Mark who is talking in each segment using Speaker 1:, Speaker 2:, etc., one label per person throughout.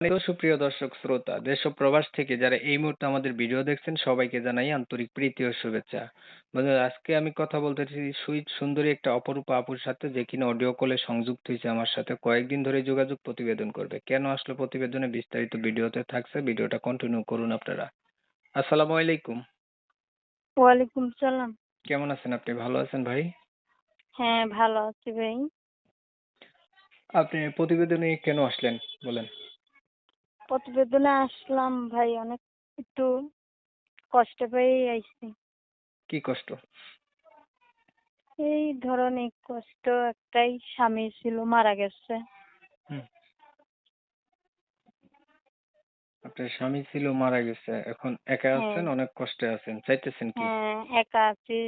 Speaker 1: তো সুপ্রিয় দর্শক শ্রোতা দেশ ও প্রবাস থেকে যারা এই মুহূর্তে আমাদের ভিডিও দেখছেন সবাইকে জানাই আন্তরিক প্রীতি ও শুভেচ্ছা। বন্ধুরা আজকে আমি কথা বলতেছি সুইট সুন্দরী একটা অপরূপা আপুর সাথে যে কিনা অডিও কলে সংযুক্ত হয়েছে আমার সাথে। কয়েকদিন ধরে যোগাযোগ প্রতিবেদন করবে। কেন আসলো প্রতিবেদনে? বিস্তারিত ভিডিওতে থাকছে ভিডিওটা কন্টিনিউ করুন আপনারা। আসসালামু আলাইকুম।
Speaker 2: ওয়ালাইকুম সালাম।
Speaker 1: কেমন আছেন আপনি? ভালো আছেন ভাই?
Speaker 2: হ্যাঁ ভালো আছি ভাই।
Speaker 1: আপনি প্রতিবেদনে কেন আসলেন বলেন?
Speaker 2: প্রতিবেদনে আসলাম ভাই অনেক একটু কষ্ট পেয়েই আইছি।
Speaker 1: কি কষ্ট?
Speaker 2: এই ধরুন এই কষ্ট একটাই স্বামী ছিল মারা গেছে।
Speaker 1: আপনার স্বামী ছিল মারা গেছে এখন একা
Speaker 2: হ্যাঁ।
Speaker 1: আছেন অনেক কষ্টে আছেন চাইতেছেন কি?
Speaker 2: হ্যাঁ একা আছি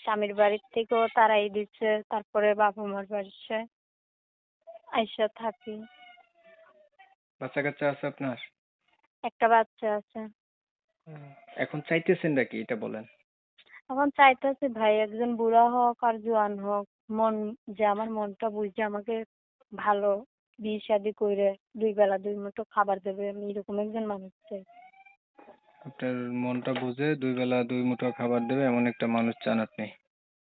Speaker 2: স্বামীর বাড়ির থেকেও তারাই দিচ্ছে তারপরে বাবা মার বাড়িতে আইসা থাকি।
Speaker 1: বাচ্চা কাচ্চা আছে আপনার?
Speaker 2: একটা বাচ্চা আছে।
Speaker 1: এখন চাইতেছেন নাকি এটা বলেন?
Speaker 2: এখন চাইতেছি ভাই একজন বুড়া হোক আর জোয়ান হোক মন যে আমার মনটা বুঝে আমাকে ভালো বিয়ে শাদি করে দুই বেলা দুই মুঠো খাবার দেবে আমি এরকম একজন মানুষ চাই।
Speaker 1: আপনার মনটা বুঝে দুই বেলা দুই মুঠো খাবার দেবে এমন একটা মানুষ চান আপনি?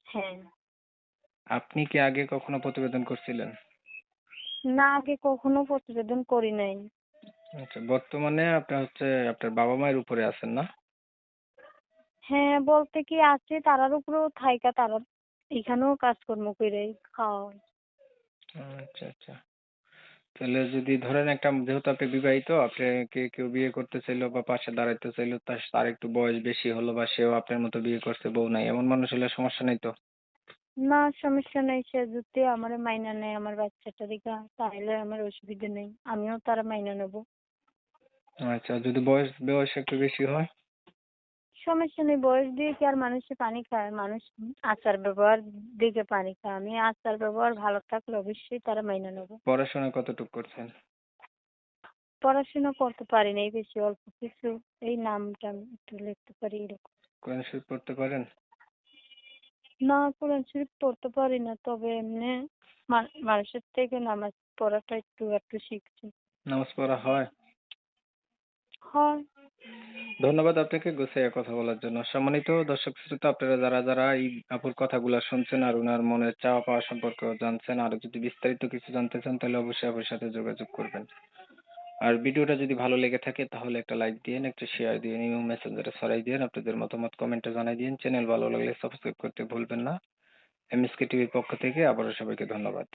Speaker 2: হ্যাঁ।
Speaker 1: আপনি কি আগে কখনো প্রতিবেদন করছিলেন?
Speaker 2: না আগে কখনো প্রতিবেদন করি নাই।
Speaker 1: আচ্ছা বর্তমানে আপনার হচ্ছে আপনার বাবা মায়ের উপরে আছেন না?
Speaker 2: হ্যাঁ বলতে কি আছে তারার উপরেও থাইকা তারা এখানেও কাজকর্ম করে খাওয়া হয়।
Speaker 1: আচ্ছা আচ্ছা। তাহলে যদি ধরেন একটা যেহেতু আপনি বিবাহিত আপনাকে কেউ বিয়ে করতে চাইলো বা পাশে দাঁড়াইতে চাইলো তার তার একটু বয়স বেশি হলো বা সেও আপনার মতো বিয়ে করছে বউ নাই এমন মানুষ হলে সমস্যা নেই তো?
Speaker 2: না সমস্যা নেই সে যদি আমার মাইনা নেয় আমার বাচ্চাটা দিকা তাহলে আমার অসুবিধা নেই আমিও তারা মাইনা নেব।
Speaker 1: আচ্ছা যদি বয়স বয়স একটু বেশি হয়?
Speaker 2: সমস্যা নেই বয়স দিয়ে কি আর মানুষে পানি খায়? মানুষ আচার ব্যবহার দিকে পানি খায়। আমি আচার ব্যবহার ভালো থাকলে অবশ্যই তারা মাইনা নেব।
Speaker 1: পড়াশোনা কতটুকু করছেন?
Speaker 2: পড়াশোনা করতে পারি না এই বেশি অল্প কিছু এই নামটা একটু লিখতে পারি এরকম।
Speaker 1: কোরআন শরীফ পড়তে পারেন?
Speaker 2: না কোরআন শরীফ পড়তে পারি না। তবে এমনি মানুষের থেকে নামাজ পড়াটা একটু একটু শিখছি।
Speaker 1: নামাজ পড়া হয়?
Speaker 2: হয়।
Speaker 1: ধন্যবাদ আপনাকে গুছিয়ে কথা বলার জন্য। সম্মানিত দর্শক শ্রোতা আপনারা যারা যারা এই আপুর কথাগুলো শুনছেন আর ওনার মনের চাওয়া পাওয়া সম্পর্কে জানছেন আর যদি বিস্তারিত কিছু জানতে চান তাহলে অবশ্যই আপুর সাথে যোগাযোগ করবেন। আর ভিডিওটা যদি ভালো লেগে থাকে, তাহলে একটা লাইক দিন একটা শেয়ার দিন এবং মেসেঞ্জারে ছড়াই দিন আপনাদের মতামত কমেন্টে জানাই দিন চ্যানেল ভালো লাগলে সাবস্ক্রাইব করতে ভুলবেন না। এমএসকে টিভির পক্ষ থেকে আবারও সবাইকে ধন্যবাদ।